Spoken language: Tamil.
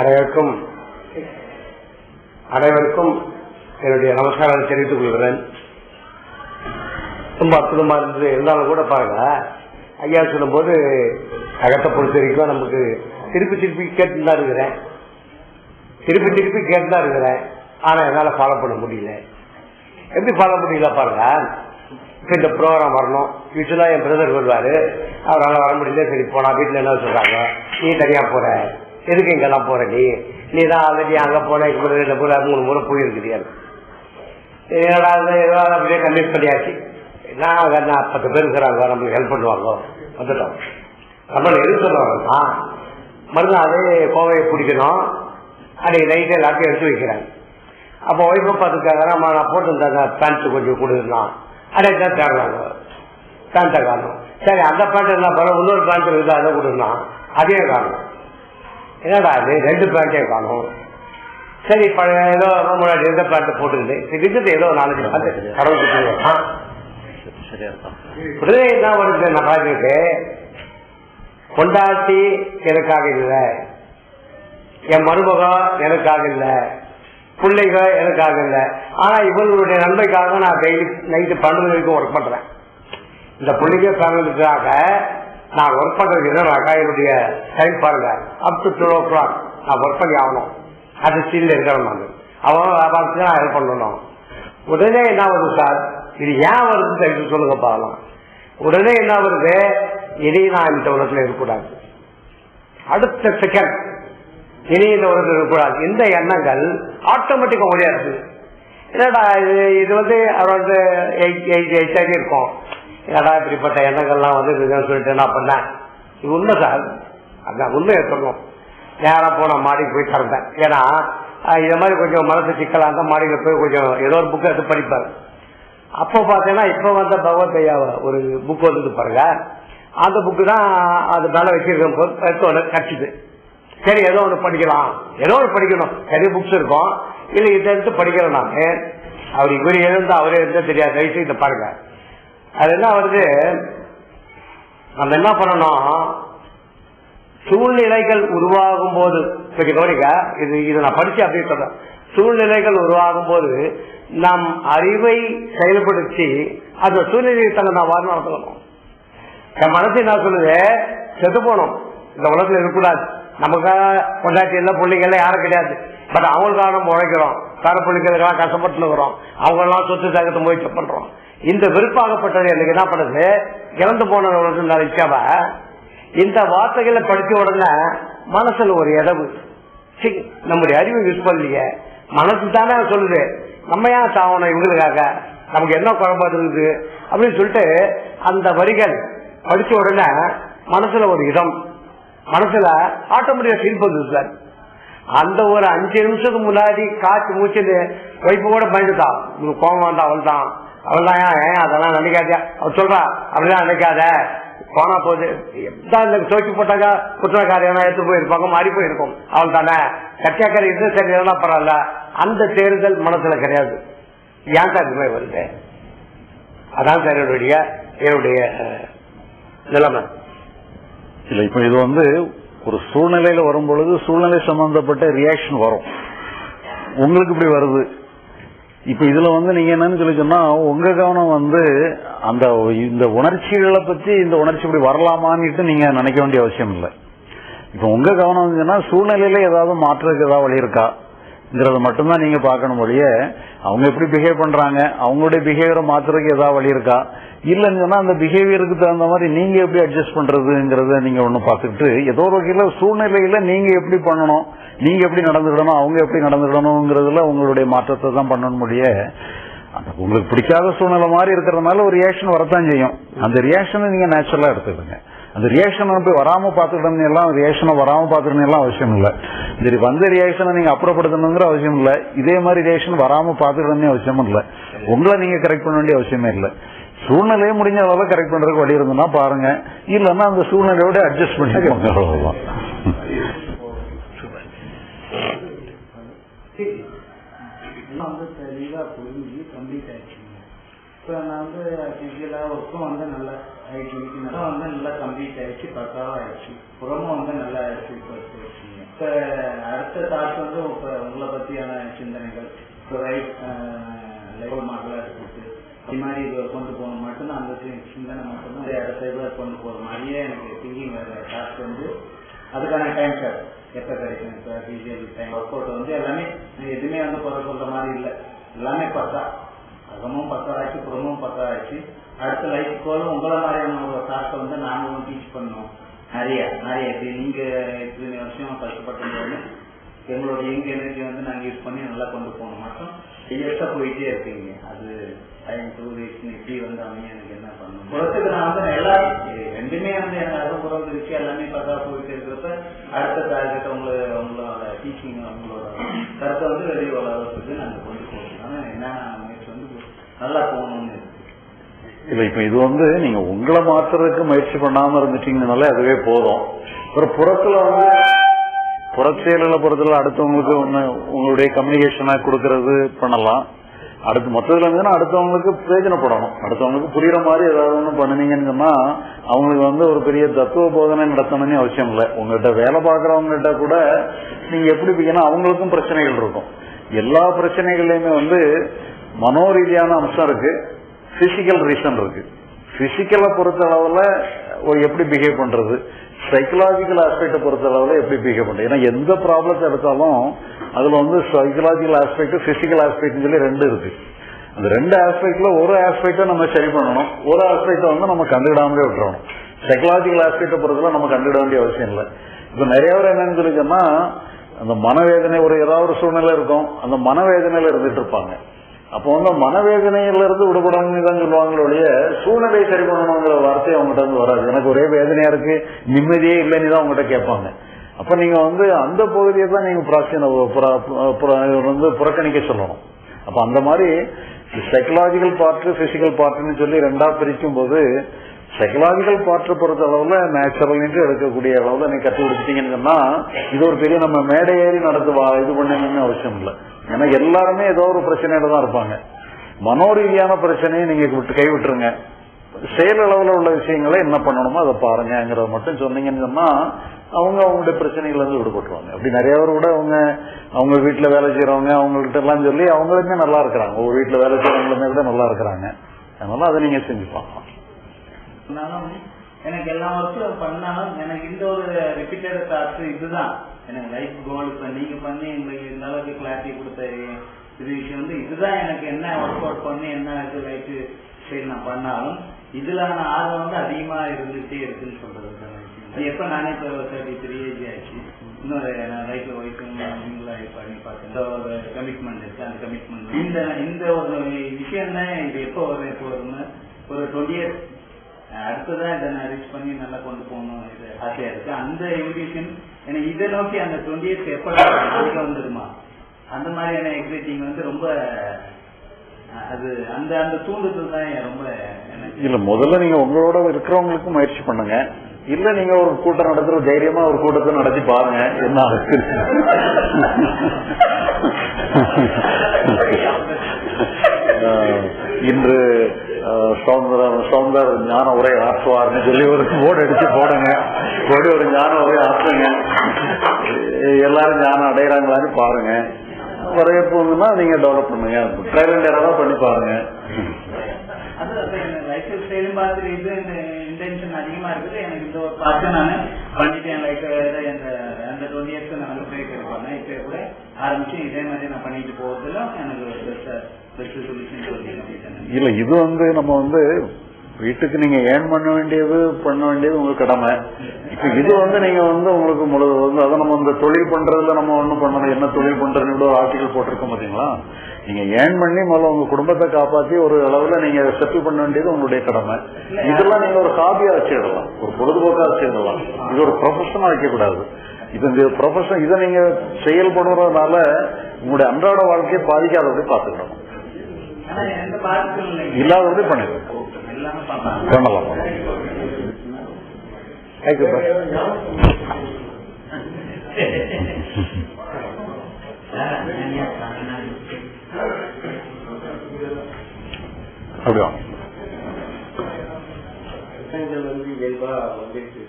அனைவருக்கும் அனைவருக்கும் என்னுடைய நமஸ்காரம் தெரிவித்துக் கொள்கிறேன். ரொம்ப அற்புதமா இருந்தது இருந்தாலும் கூட பாருங்க ஐயா சொல்லும்போது அகத்தை பொறுத்த வரைக்கும் நமக்கு திருப்பி திருப்பி கேட்டு தான் இருக்கிறேன். திருப்பி திருப்பி கேட்டு தான் இருக்கிறேன். ஆனா என்னால ஃபாலோ பண்ண முடியல. எப்படி ஃபாலோ முடியல பாருங்க. இப்ப இந்த ப்ரோக்ராம் வரணும். யூஸ்வலா என் பிரதர் வருவாரு. அவரால் வர முடியல. சரி போனா வீட்டுல என்ன சொல்றாங்க? நீ தனியா போற. எதுக்கு இங்கெல்லாம் போற நீ? நீ தான் ஆல்ரெடி அங்க போன இங்க போன ரெண்டு முறை மூணு முறை போயிருக்கிறியா. அப்படியே கன்வின்ஸ் பண்ணியாச்சு. நான் நான் பத்து பேர் இருக்கிறாங்க நம்மளுக்கு ஹெல்ப் பண்ணுவாங்க. வந்துட்டோம். நம்மள எது சொல்லுவாங்கன்னா மறுநாள் அதே கோவையை பிடிக்கணும். அன்னைக்கு நைட்டு எல்லாத்தையும் எடுத்து வைக்கிறாங்க. அப்போ ஒய்ஃபை பார்த்துக்காக நான் போட்டுருந்தாங்க பேண்ட் கொஞ்சம் கொடுக்கலாம். அன்னைக்கு தான் தேடுறாங்க. பேண்ட்டை காணும். சரி அந்த பேண்ட் என்ன பண்ண? இன்னொரு பேண்ட் இருக்குதா? அதை கொடுக்கலாம். அதே காணும். என்னடா அது ரெண்டு பேண்ட்டையும் காணும். சரி பழைய ஏதோ முன்னாடி இருந்த பேண்ட் போட்டுக்கிட்டு. இருக்குது ஏதோ நாலஞ்சு பேண்ட் கடவுள் உடனே என்ன வருது நான் பார்த்துட்டு கொண்டாட்டி எனக்காக இல்லை. என் மருமகம் எனக்காக இல்லை. பிள்ளைக எனக்காக இல்லை. ஆனா இவங்களுடைய நன்மைக்காக நான் டெய்லி நைட்டு பன்னெண்டு வரைக்கும் ஒர்க் பண்றேன். இந்த பிள்ளைங்க ஃபேமிலிக்காக நான் ஒர்க் பண்றது என்னன்னாக்கா என்னுடைய டைம் பாருங்க. Up to two o'clock நான் ஒர்க் பண்ணி ஆகணும். அது ஸ்டீல்ல இருக்கிறேன் நான். அவன் வியாபாரத்துக்கு நான் ஹெல்ப் பண்ணணும். உடனே என்ன வருது சார்? இது ஏன் வருதுன்னு சொல்லுங்க பார்க்கலாம் உடனே என்ன வருது? இனி நான் இந்த உலகத்துல இருக்கக்கூடாது. அடுத்த செகண்ட் இனி இந்த உலகத்தில் இருக்கக்கூடாது. இந்த எண்ணங்கள் ஆட்டோமேட்டிக்கா ஓடியாருது என்னடா இது? இது வந்து around eight eight eight thirty இருக்கும். ஏடா இப்படிப்பட்ட எண்ணங்கள்லாம் வந்து இருக்குதுன்னு சொல்லிட்டு என்ன பண்ணேன். இது உண்மை சார். அதான் உண்மையை சொல்லணும். நேரம் போன மாடிக்கு போய் திறந்தேன். ஏன்னா இதை மாதிரி கொஞ்சம் மனசு சிக்கலாக இருந்தால் மாடியில் போய் கொஞ்சம் ஏதோ ஒரு புக்கு எடுத்து படிப்பார் அப்போ பார்த்தீங்கன்னா இப்போ வந்த பகவத்தையா ஒரு புக் வந்தது பாருங்க. அந்த புக்கு தான் அது மேலே வச்சிருக்கும் போது எடுத்து ஒன்று கட்சிது சரி ஏதோ ஒன்று படிக்கலாம். ஏதோ ஒன்று படிக்கணும். நிறைய புக்ஸ் இருக்கும். இல்லை இதை எடுத்து படிக்கிறேன் நான் அவர் இவர் எழுந்தா அவரே இருந்தா தெரியாது. வயசு இதை பாருங்க. அது என்ன வருது நம்ம என்ன பண்ணணும்? சூழ்நிலைகள் உருவாகும் போது சரி கவனிக்க இது இது நான் படிச்சு அப்படின்னு சொல்றேன். சூழ்நிலைகள் உருவாகும் போது நம் அறிவை செயல்படுத்தி அந்த சூழ்நிலையை தங்க நான் வாரணம் நடத்தணும் என் மனசு என்ன சொல்லுது? செத்து போனோம் இந்த உலகத்துல இருக்கக்கூடாது. நமக்காக கொண்டாட்டி எல்லாம் பிள்ளைங்க எல்லாம் யாரும் கிடையாது. பட் அவங்களுக்காக நம்ம உழைக்கிறோம். பேர பிள்ளைங்களுக்கெல்லாம் கஷ்டப்பட்டு இருக்கிறோம். அவங்க எல்லாம் சொத்து சாகத்தை முயற்சி பண்றோம். இந்த வெறுப்பாகப்பட்டது எனக்கு என்ன பண்ணுது? இறந்து போன நினைச்சாவ இந்த வார்த்தைகளை படிச்ச உடனே மனசுல ஒரு இடவு நம்முடைய அறிவு யூஸ் பண்ணலையே. மனசு தானே சொல்லுது நம்ம ஏன் சாவணும் இவங்களுக்காக? நமக்கு என்ன குழம்பா இருக்குது? அப்படின்னு சொல்லிட்டு அந்த வரிகள் படிச்ச உடனே மனசுல ஒரு இடம் மனசுல ஆட்டோமேட்டிக்கா ஃபீல் பண்ணுது சார். அந்த ஒரு அஞ்சு நிமிஷத்துக்கு முன்னாடி காய்ச்சி மூச்சு வைப்பு கூட பயந்துட்டான். உங்களுக்கு கோபம் வந்தான் அவள் தான் அவள் தான் ஏன் அதெல்லாம் நினைக்காத அவள் சொல்றா அப்படிலாம் நினைக்காத போனா போகுது தான் இந்த தோக்கி போட்டாக்கா குற்றக்காரியெல்லாம் எடுத்து போயிருப்பாங்க மாறி போயிருக்கும். அவள் தானே கட்டியாக்கார இருந்து சரி எல்லாம் பரவாயில்ல. அந்த தேர்தல் மனசுல கிடையாது. ஏன் சார் இதுமே வருது? அதான் சார் என்னுடைய என்னுடைய நிலைமை. இல்ல இப்ப இது வந்து ஒரு சூழ்நிலையில வரும் பொழுது சூழ்நிலை சம்பந்தப்பட்ட ரியாக்ஷன் வரும். உங்களுக்கு இப்படி வருது. இப்ப இதுல வந்து நீங்க என்னன்னு சொல்லி சொன்னா உங்க கவனம் வந்து அந்த இந்த உணர்ச்சிகளை பத்தி இந்த உணர்ச்சி இப்படி வரலாமான்னுட்டு நீங்க நினைக்க வேண்டிய அவசியம் இல்லை. இப்ப உங்க கவனம் வந்துச்சுன்னா சூழ்நிலையில ஏதாவது மாற்றுறதுக்கு ஏதாவது வழி ங்கிறத மட்டும்தான் நீங்க பார்க்கணும் ஒழிய அவங்க எப்படி பிஹேவ் பண்றாங்க அவங்களுடைய பிஹேவியரை மாத்துறதுக்கு ஏதாவது வழி இருக்கா? இல்லைன்னு சொன்னா அந்த பிஹேவியருக்கு தகுந்த மாதிரி நீங்க எப்படி அட்ஜஸ்ட் பண்றதுங்கிறத நீங்க ஒன்று பார்த்துட்டு ஏதோ ஒரு வகையில சூழ்நிலையில நீங்க எப்படி பண்ணணும் நீங்க எப்படி நடந்துக்கிடணும் அவங்க எப்படி நடந்துக்கிடணுங்கிறதுல உங்களுடைய மாற்றத்தை தான் பண்ணணும் முடிய அந்த உங்களுக்கு பிடிக்காத சூழ்நிலை மாதிரி இருக்கிறதுனால ஒரு ரியாக்ஷன் வரத்தான் செய்யும். அந்த ரியாக்ஷனை நீங்க நேச்சுரலா எடுத்துக்கிடுங்க அந்த ரியாக்ஷன் போய் வராமல் பார்த்துக்கணும்னு எல்லாம் ரியாக்ஷனை வராமல் பார்த்துக்கணும் எல்லாம் அவசியம் இல்லை. சரி வந்த ரியாக்ஷனை நீங்கள் அப்புறப்படுத்தணுங்கிற அவசியம் இல்லை. இதே மாதிரி ரியாக்ஷன் வராமல் பார்த்துக்கணும்னு அவசியமும் இல்லை. உங்களை நீங்கள் கரெக்ட் பண்ண வேண்டிய அவசியமே இல்லை. சூழ்நிலையை முடிஞ்ச அளவு கரெக்ட் பண்ணுறதுக்கு வழி இருந்ததுன்னா பாருங்க. இல்லைன்னா அந்த சூழ்நிலையோட அட்ஜஸ்ட் பண்ணிக்கோங்க. அவ்வளோதான் வந்து தெளிவாக புரிஞ்சு கம்ப்ளீட் ஆயிடுச்சுங்க இப்போ நான் வந்து ஃபிசிக்கலாக ஒர்க்கும் வந்து நல்லா ஐடி நல்லா வந்து நல்லா கம்ப்ளீட் ஆயிடுச்சு பக்காவாக ஆயிடுச்சு. புறமும் வந்து நல்லா ஆயிடுச்சு. இப்போ இப்ப அடுத்த தாட் வந்து இப்ப உங்களை பத்தியான சிந்தனைகள். இப்போ ரைட் லெவல் மாடலா எடுத்துட்டு இது மாதிரி இது கொண்டு போகணும் மட்டும்தான் அந்த சிந்தனை மட்டும்தான் அடுத்த இதில் கொண்டு போகிற மாதிரியே எனக்கு திங்கிங் வேற டாஸ்க் வந்து அதுக்கான டைம் சார் எப்போ கிடைக்கும்? இப்போ பிஜிஎல் டைம் ஒர்க் அவுட் வந்து எல்லாமே எதுவுமே வந்து குறை சொல்ற மாதிரி இல்லை. எல்லாமே பக்கா. அகமும் பக்கா ஆச்சு புறமும் பக்கா ஆச்சு அடுத்த லைஃப் கோலும் உங்களை மாதிரியான ஒரு தாட்டை வந்து நாங்களும் டீச் பண்ணோம். நிறைய நிறைய. இது நீங்க இத்தனை வருஷம் கஷ்டப்பட்டது எங்களோட யங் எனர்ஜி வந்து நாங்க யூஸ் பண்ணி நல்லா கொண்டு போகணும் மட்டும் சீரியஸா போயிட்டே இருக்கீங்க. அது டைம் டூ டேஸ் இப்படி வந்து அவங்க எனக்கு என்ன பண்ணணும்? புறத்துக்கு நான் வந்து எல்லா ரெண்டுமே வந்து எனக்கு அகப்புறம் இருக்கு எல்லாமே பக்கா போயிட்டு இருக்கிறப்ப அடுத்த டார்கெட் உங்களை உங்களோட டீச்சிங் உங்களோட கருத்தை வந்து வெளியே வளர்றதுக்கு நாங்க கொண்டு போகணும். ஆனா என்ன முயற்சி வந்து நல்லா போகணும்னு இருக்கு இல்லை இப்போ இது வந்து நீங்கள் உங்களை மாற்றுறதுக்கு முயற்சி பண்ணாமல் இருந்துட்டீங்கனாலே அதுவே போதும். அப்புறம் புறத்தில் வந்து புறச்செயலில் பொறுத்தல அடுத்தவங்களுக்கு ஒன்று உங்களுடைய கம்யூனிகேஷனாக கொடுக்கறது பண்ணலாம். அடுத்து மொத்தத்தில் இருந்துன்னா அடுத்தவங்களுக்கு பிரயோஜனப்படணும். அடுத்தவங்களுக்கு புரியுற மாதிரி ஏதாவது ஒன்று பண்ணுனீங்கன்னு சொன்னால் அவங்களுக்கு வந்து ஒரு பெரிய தத்துவ போதனை நடத்தணும்னு அவசியம் இல்லை. உங்கள்கிட்ட வேலை பார்க்குறவங்கள்ட்ட கூட நீங்கள் எப்படி ஏன்னா அவங்களுக்கும் பிரச்சனைகள் இருக்கும். எல்லா பிரச்சனைகள்லையுமே வந்து மனோரீதியான அம்சம் இருக்குது பிசிக்கல் ரீசன் இருக்கு. பிசிக்கலை பொறுத்த அளவில் எப்படி பிஹேவ் பண்ணுறது சைக்கலாஜிக்கல் ஆஸ்பெக்டை பொறுத்த அளவில் எப்படி பிஹேவ் பண்ணுறது ஏன்னா எந்த ப்ராப்ளத்தை எடுத்தாலும் அதில் வந்து சைக்கலாஜிக்கல் ஆஸ்பெக்ட் ஃபிசிக்கல் ஆஸ்பெக்ட்னு சொல்லி ரெண்டு இருக்கு. அந்த ரெண்டு ஆஸ்பெக்ட்ல ஒரு ஆஸ்பெக்டை நம்ம சரி பண்ணணும். ஒரு ஆஸ்பெக்டை வந்து நம்ம கண்டுக்கிடாமலே விட்டுறணும். சைக்கலாஜிக்கல் ஆஸ்பெக்டை பொறுத்தல நம்ம கண்டுக்கிட வேண்டிய அவசியம் இல்லை. இப்போ நிறைய பேர் என்னன்னு சொல்லி அந்த மனவேதனை ஒரு ஏதாவது ஒரு சூழ்நிலை இருக்கும். அந்த மனவேதனையில் இருந்துட்டு இருப்பாங்க. அப்போ வந்து மனவேதனையிலிருந்து விடுபடணும்னு தான் சொல்லுவாங்களே ஒழிய சூழ்நிலையை சரி பண்ணணுங்கிற வார்த்தை அவங்ககிட்ட இருந்து வராது. எனக்கு ஒரே வேதனையா இருக்கு நிம்மதியே இல்லைன்னு தான் அவங்ககிட்ட கேட்பாங்க. அப்ப நீங்க வந்து அந்த பகுதியை தான் நீங்க பிராச்சீன புற- வந்து புறக்கணிக்க சொல்லணும். அப்ப அந்த மாதிரி சைக்கலாஜிக்கல் பார்ட்டு பிசிக்கல் பார்ட்டுன்னு சொல்லி ரெண்டா பிரிக்கும் போது டெக்னாலஜிக்கல் பார்ட்டை பொறுத்த அளவுல நேச்சுரல் எடுக்கக்கூடிய அளவுல நீங்க கற்றுக் கொடுத்துட்டீங்கன்னு சொன்னா இது ஒரு பெரிய நம்ம மேடை ஏறி நடத்துவா இது பண்ணணும்னு அவசியம் இல்லை. ஏன்னா எல்லாருமே ஏதோ ஒரு பிரச்சனையில தான் இருப்பாங்க. மனோரீதியான பிரச்சனையை நீங்க விட்டு கைவிட்டுருங்க. செயல் அளவுல உள்ள விஷயங்களை என்ன பண்ணணுமோ அதை பாருங்கிறத மட்டும் சொன்னீங்கன்னு சொன்னா அவங்க அவங்களுடைய பிரச்சனைகள் வந்து விடுபட்டுருவாங்க. அப்படி நிறைய பேர் கூட அவங்க அவங்க வீட்டுல வேலை செய்யறவங்க அவங்கள்ட்ட எல்லாம் சொல்லி அவங்களுமே நல்லா இருக்கிறாங்க. ஒரு வீட்டுல வேலை செய்யறவங்களுமே கூட நல்லா இருக்கிறாங்க. அதனால அதை நீங்க செஞ்சு பார்க்கலாம் சொன்னாலும் எனக்கு எல்லா ஒர்க்கும் பண்ணாலும் எனக்கு இந்த ஒரு ரிப்பீட்டட் தாட்ஸ் இதுதான். எனக்கு லைஃப் கோல் இப்ப நீங்க பண்ணி எங்களுக்கு இந்த அளவுக்கு கிளாரிட்டி கொடுத்த இது விஷயம் வந்து இதுதான் எனக்கு என்ன ஒர்க் அவுட் பண்ணி என்ன இது லைஃப் சரி நான் பண்ணாலும் இதுலான ஆர்வம் வந்து அதிகமா இருந்துட்டே இருக்குன்னு சொல்றது விஷயம். எப்ப நானே இப்போ தேர்ட்டி த்ரீ ஏஜ் ஆச்சு இன்னொரு நான் லைஃப்ல ஒய்ஃப் நீங்களா பண்ணி பார்த்தேன் இந்த ஒரு கமிட்மெண்ட் இருக்கு. அந்த கமிட்மெண்ட் இந்த இந்த ஒரு விஷயம் தான் இது எப்போ வரும் எப்போ வரும்னு? ஒரு டுவெண்ட்டி இயர்ஸ் அடுத்ததான் இதை நான் ரீச் பண்ணி நல்லா கொண்டு போகணும் இது ஆசையா இருக்கு. அந்த எஜுகேஷன் எனக்கு இதை நோக்கி அந்த டுவெண்ட்டி இயர்ஸ் எப்ப வந்துருமா? அந்த மாதிரியான எக்ஸைட்டிங் வந்து ரொம்ப அது அந்த அந்த தூண்டுதல் தான் ரொம்ப இல்ல முதல்ல நீங்க உங்களோட இருக்கிறவங்களுக்கு முயற்சி பண்ணுங்க. இல்ல நீங்க ஒரு கூட்டம் நடத்துற தைரியமா ஒரு கூட்டத்தை நடத்தி பாருங்க என்ன இன்று சுதந்திரம் சுதந்திர ஞான உரை ஆற்றுவார்னு சொல்லி ஒரு போர்டு அடிச்சு போடுங்க. போடி ஒரு ஞான உரை ஆற்றுங்க எல்லாரும் ஞானம் அடையிறாங்களான்னு பாருங்க. வரவேற்பு நீங்க டெவலப் பண்ணுங்க. ட்ரையல் அண்ட் பண்ணி பாருங்க. அது லைஃப் மாதிரி அதிகமா இருக்குது. எனக்கு இந்த ஒரு பார்த்து நான் பண்ணிட்டேன். லைக் அந்த டுவெண்ட்டி இயர்ஸ் நான் பிரேக் இப்போ கூட ஆரம்பிச்சு இதே மாதிரி நான் பண்ணிட்டு போறதுல எனக்கு பெஸ்ட் பெஸ்ட் சொல்யூஷன் சொல்லிட்டேன் இல்ல இது வந்து நம்ம வந்து வீட்டுக்கு நீங்க ஏர்ன் பண்ண வேண்டியது பண்ண வேண்டியது உங்க கடமை. இப்ப இது வந்து நீங்க வந்து உங்களுக்கு முழு வந்து அதை நம்ம இந்த தொழில் பண்றதுல நம்ம ஒண்ணும் பண்ணணும் என்ன தொழில் பண்றதுன்னு ஒரு ஆர்டிகல் போட்டிருக்கோம் பாத்தீங்களா? நீங்க ஏர்ன் பண்ணி முதல்ல உங்க குடும்பத்தை காப்பாத்தி ஒரு அளவுல நீங்க செட்டில் பண்ண வேண்டியது உங்களுடைய கடமை. இதெல்லாம் நீங்க ஒரு ஹாபியா வச்சுக்கிடலாம் ஒரு பொழுதுபோக்கா வச்சுக்கிடலாம் இது ஒரு ப்ரொஃபஷனா வைக்க கூடாது இது இந்த ப்ரொஃபஷன் இதை நீங்க செயல்படுறதுனால உங்களுடைய அன்றாட வாழ்க்கையை பாதிக்காதபடி பார்த்துக்கணும். ஆனா எந்த பாதிப்பும் இல்லை இல்லாதபடி பண்ணிடுங்க பண்ணலாம்